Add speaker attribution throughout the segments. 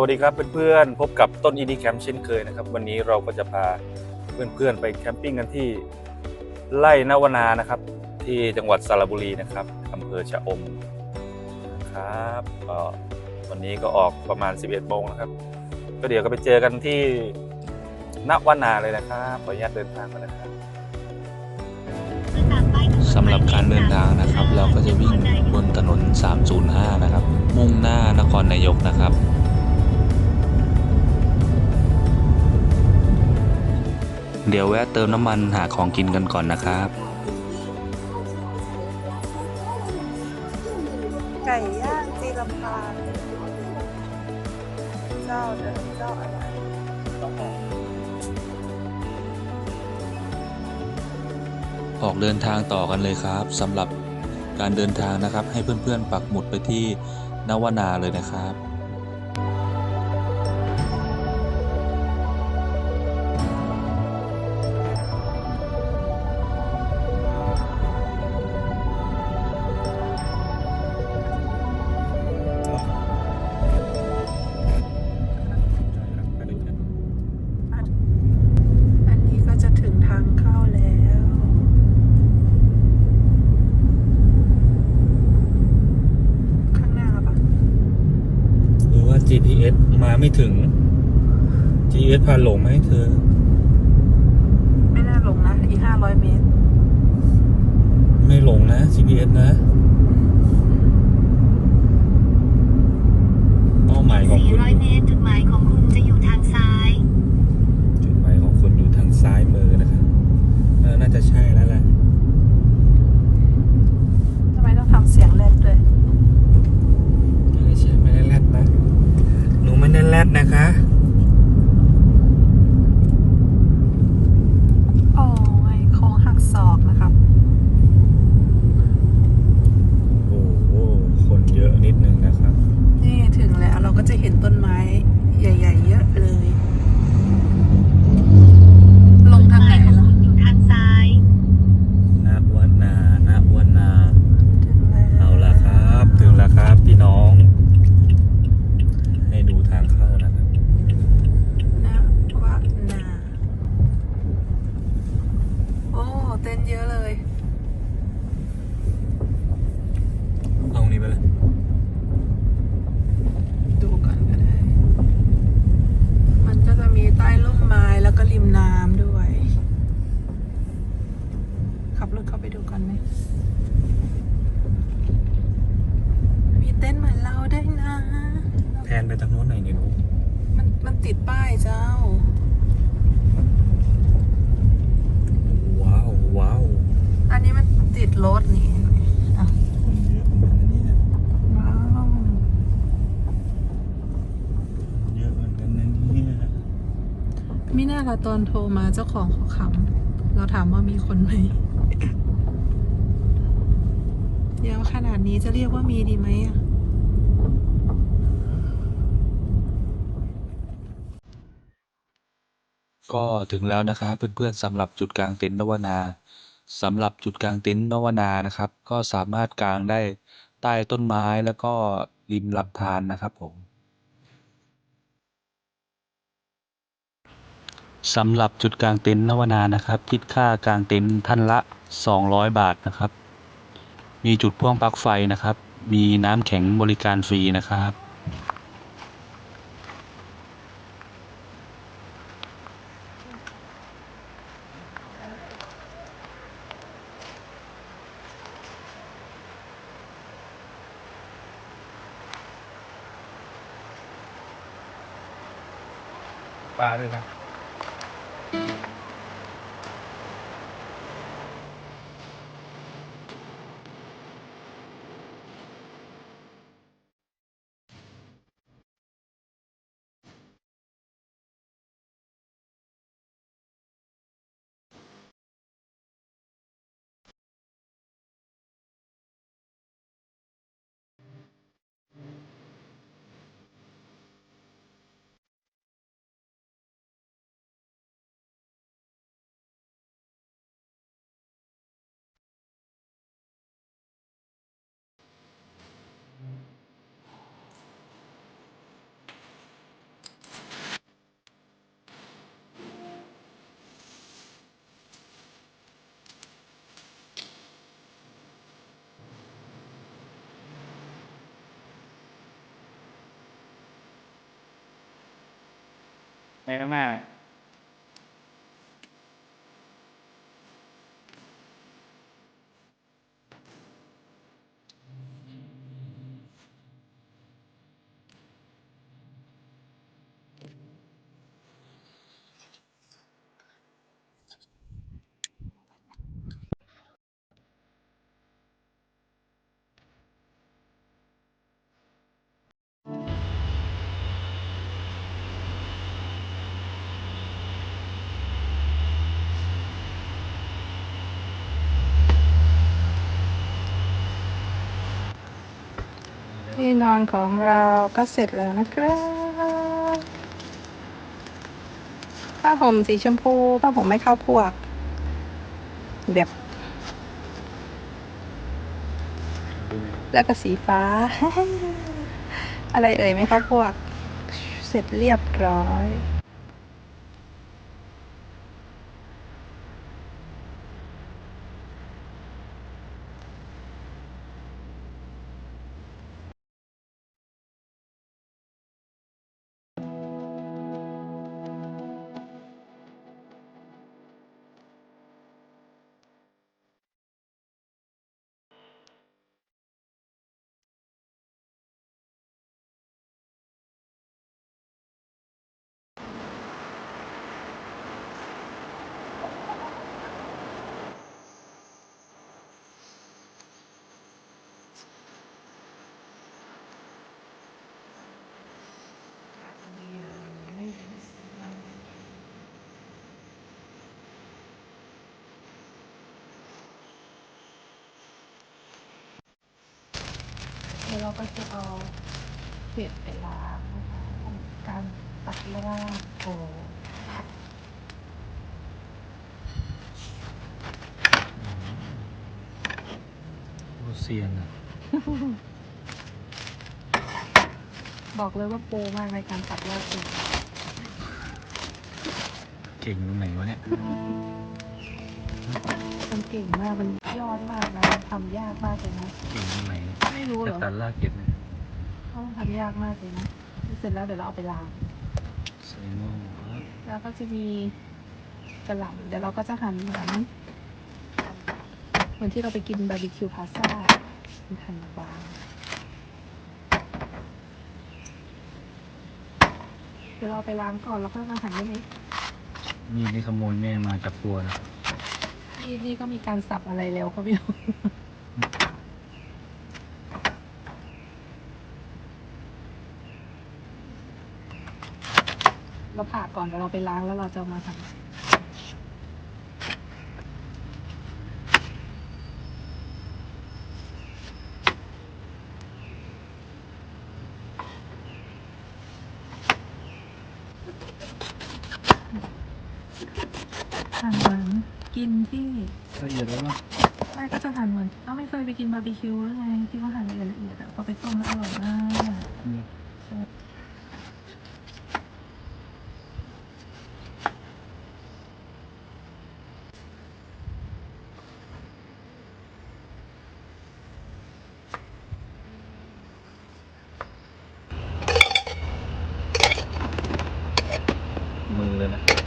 Speaker 1: วัสดีครับเพื่อนๆพบกับต้นอินดี้แคมป์เช่นเคยนะครับ วันนี้เราก็จะพาเพื่อนๆไปแคมปิ้งกันที่ไร่นวนานะครับ ที่จังหวัดสระบุรีนะครับอำเภอชะอมนะครับวันนี้ก็ออกประมาณ 11โมงนะครับ ก็เดี๋ยวก็ไปเจอกันที่นวนาเลยนะครับขออนุญาตเดินทางมานะครับ
Speaker 2: สำหรับการเดินทางนะครับ เราก็จะวิ่งบนถนน 305 นะครับ มุ่งหน้านครนายกนะครับ เดี๋ยวแวะเติมน้ำมันหาของกินกันก่อนนะครับ
Speaker 3: ไก่ย่างจีรพานเจ้าเดิมเจ้าอะไร
Speaker 2: ออกเดินทางต่อกันเลยครับสำหรับการเดินทางนะครับ ให้เพื่อนๆปักหมุดไปที่นวนาเลยนะครับ
Speaker 1: ไม่ถึง GPS พาหลงไหมเธอ
Speaker 3: ไม่น่าลงนะ อีกห้าร้อยเมตร
Speaker 1: ไม่หลงนะ GPS นะ เป้าหมายของคุณ
Speaker 4: 400 เมตร จุดหมายของคุณจะอยู่ทางซ้าย
Speaker 1: จุดหมายของคุณอยู่ทางซ้ายมือนะครับเออน่าจะใช่แล้วแหละ
Speaker 3: ทำไมต้องทำเสียงแรดด้วย
Speaker 1: ไม่ใช่ไม่ได้แรดนะ หนู ไม่ได้แรดนะคะ
Speaker 3: โอ้ยโค้งหักศอกนะครับ
Speaker 1: โอ้โห คนเยอะนิดนึงนะครับ
Speaker 3: นี่ถึงแล้วเราก็จะเห็นต้นไม้ใหญ่ ๆ เยอะเลย ลงทางไหน
Speaker 4: จุดหมายของ
Speaker 3: ล่ะ
Speaker 4: คุณอยู่ทางซ้าย
Speaker 1: นับวันนานับวันนา
Speaker 3: ถึงแล้ว
Speaker 1: เอาละครับ ถึงแล้วครับพี่น้อง ให้ดูทางเข้านะครับ
Speaker 3: นะวะนา โอ้ เต้นเยอะเลย
Speaker 1: เอาตรงนี้ไปเลย
Speaker 3: ดูก่อนก็ได้ มันก็จะมีใต้ร่มไม้แล้วก็ริมน้ำด้วย ขับรถเข้าไปดูก่อนไหม มีเต้นท์เหมือนเราได้วยนะ
Speaker 1: แทนไปทางโน้นหน่อยนี่หนู
Speaker 3: มันมันติดป้ายเจ้า
Speaker 1: ว้าว ว้าว
Speaker 3: อันนี้มันติด รถนี่อะ
Speaker 1: คนเยอะเหมือนกันนะเนี่ย
Speaker 3: ว้าว
Speaker 1: เยอะเหมือนกันนะเนี่ย
Speaker 3: มิน่าละตอนโทรมาเจ้าของเขาขำเราถามว่ามีคนไหมเดี๋ยวขนาดนี้จะเรียกว่ามีดีไหมอะ
Speaker 2: ก็ถึงแล้วนะครับเพื่อนๆสำหรับจุดกลางเต็นท์นวนา สำหรับจุดกลางเต็นท์นวนานะครับ ก็สามารถกางได้ใต้ต้นไม้แล้วก็ริมลำธารนะครับผมสำหรับจุดกลางเต็นท์นวนานะครับ คิดค่ากลางเต็นท์ท่านละ 200 บาทนะครับ มีจุดพ่วงปลั๊กไฟนะครับ มีน้ำแข็งบริการฟรีนะครับ
Speaker 1: ปลาด้วยนะ ไม่ไน
Speaker 3: อนของเราก็เสร็จแล้วนะครับผ้าห่มสีชมพูผ้าห่มไม่เข้าพวก แบบ แล้วก็สีฟ้า อะไรเอ่ยไม่เข้าพวก เสร็จเรียบร้อย เดี๋ยวเราก็จะเอาเปลี่ยนไปล้างนะคะทำการตัดรากโอ้
Speaker 1: โรเซียนอะ
Speaker 3: บอกเลยว่าโปรมากในการตัดรากเอง
Speaker 1: เก่งตรงไหนวะเนี่ย
Speaker 3: มันเก่งมากมันยอดมากนะทำยากมากเลยนะ
Speaker 1: เก่งตรงไหน
Speaker 3: ไม่รู้เหร
Speaker 1: แต่
Speaker 3: อ
Speaker 1: ตัดลากเก็บเนี่ย
Speaker 3: ต้องทำยากมากเลยนะ เสร็จแล้วเดี๋ยวเราเอาไปล้าง
Speaker 1: ใส่หม้อครับ
Speaker 3: แล้วก็จะมีกระหล่ำเดี๋ยวเราก็จะหั่นเหมือนเหมือนที่เราไปกินบาร์บีคิวพาซ่าเป็นหั่นบางเดี๋ยวเราเอาไปล้างก่อนแล้วก็มาหั่นได้ไหม
Speaker 1: นี่นี่ขโมยแม่มาจากครัวนะ
Speaker 3: นี่นี่ก็มีการสับอะไรแล้วก็ไม่รู้ เราผ่าก่อนเดี๋ยวเราไปล้างแล้วเราจะเอามาทำทานเหมือน กินที่
Speaker 1: ละเอียดแล้วป่ะ
Speaker 3: ไม่ก็จะทานเหมือนก็ไม่เคยไปกินบาร์บีคิวหรือไงที่ว่าทานละเอียดละเอียดอะพอไปต้มแล้วอร่อยมาก
Speaker 1: มือเลยนะ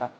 Speaker 1: ครับ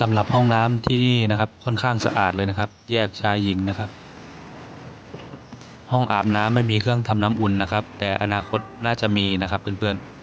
Speaker 2: สำหรับห้องน้ำที่นี่นะครับค่อนข้างสะอาดเลยนะครับ แยกชายหญิงนะครับ ห้องอาบน้ำไม่มีเครื่องทำน้ำอุ่นนะครับ แต่อนาคตน่าจะมีนะครับเพื่อนๆ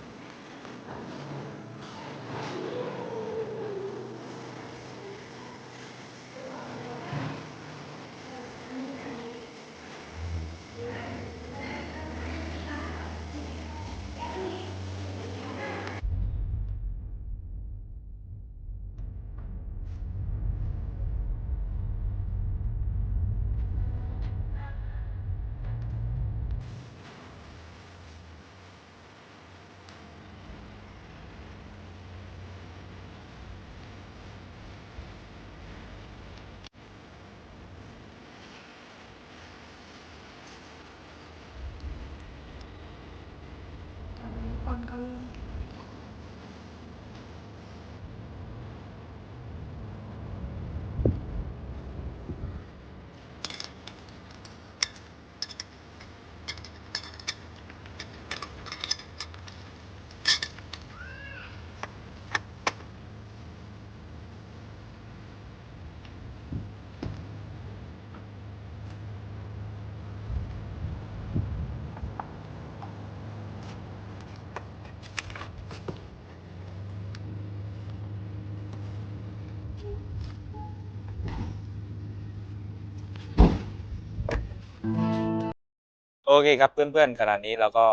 Speaker 1: โอเคครับเพื่อนๆขณะนี้เราก็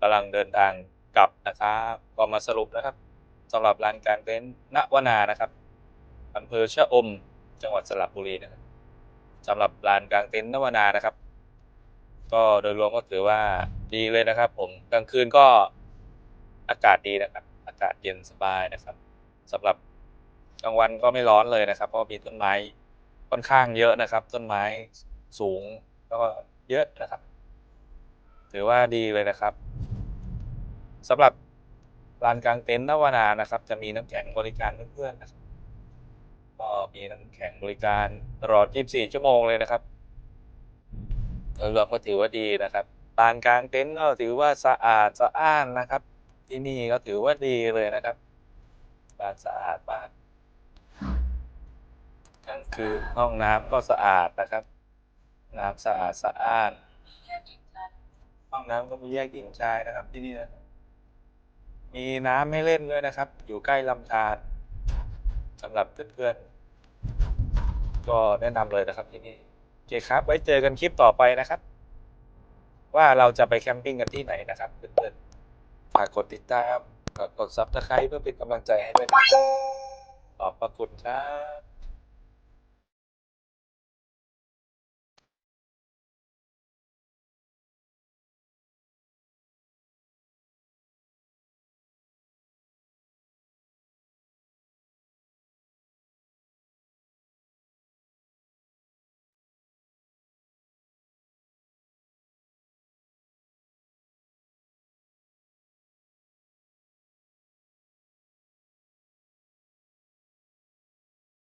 Speaker 1: กำลังเดินทางกลับนะครับก็มาสรุปนะครับสำหรับลานกลางเต็นท์ณวนานะครับอำเภอชะอม จังหวัดสระบุรีนะครับสำหรับลานกลางเต็นท์นวนานะครับ ก็โดยรวมก็ถือว่าดีเลยนะครับ ผมกลางคืนก็อากาศดีนะครับ อากาศเย็นสบายนะครับสำหรับกลางวันก็ไม่ร้อนเลยนะครับ เพราะมีต้นไม้ค่อนข้างเยอะนะครับ ต้นไม้สูง ก็เยอะนะครับ ถือว่าดีเลยนะครับสำหรับลานกลางเต็นท์นวนานะครับ จะมีน้ำแข็งบริการเพื่อนๆนะครับก็มีน้ำแข็งบริการตลอด 24 ชั่วโมงเลยนะครับโดยรวมก็ถือว่าดีนะครับลานกลางเต็นท์ก็ถือว่าสะอาดสะอ้านนะครับ ที่นี่ก็ถือว่าดีเลยนะครับลานสะอาดมากกลางคืนห้องน้ำก็สะอาดนะครับ น้ำสะอาดสะอ้านห้องน้ำก็มีแยกหญิงชายนะครับที่นี่นะมีน้ำให้เล่นด้วยนะครับ อยู่ใกล้ลำธารสำหรับเพื่อนๆก็แนะนำเลยนะครับที่นี่โอเคครับ ไว้เจอกันคลิปต่อไปนะครับ ว่าเราจะไปแคมปิ้งกันที่ไหนนะครับเพื่อนๆฝากกดติดตามกดกดซับสไครต์เพื่อเป็นกำลังใจให้ด้วยนะขอบพระคุณครับ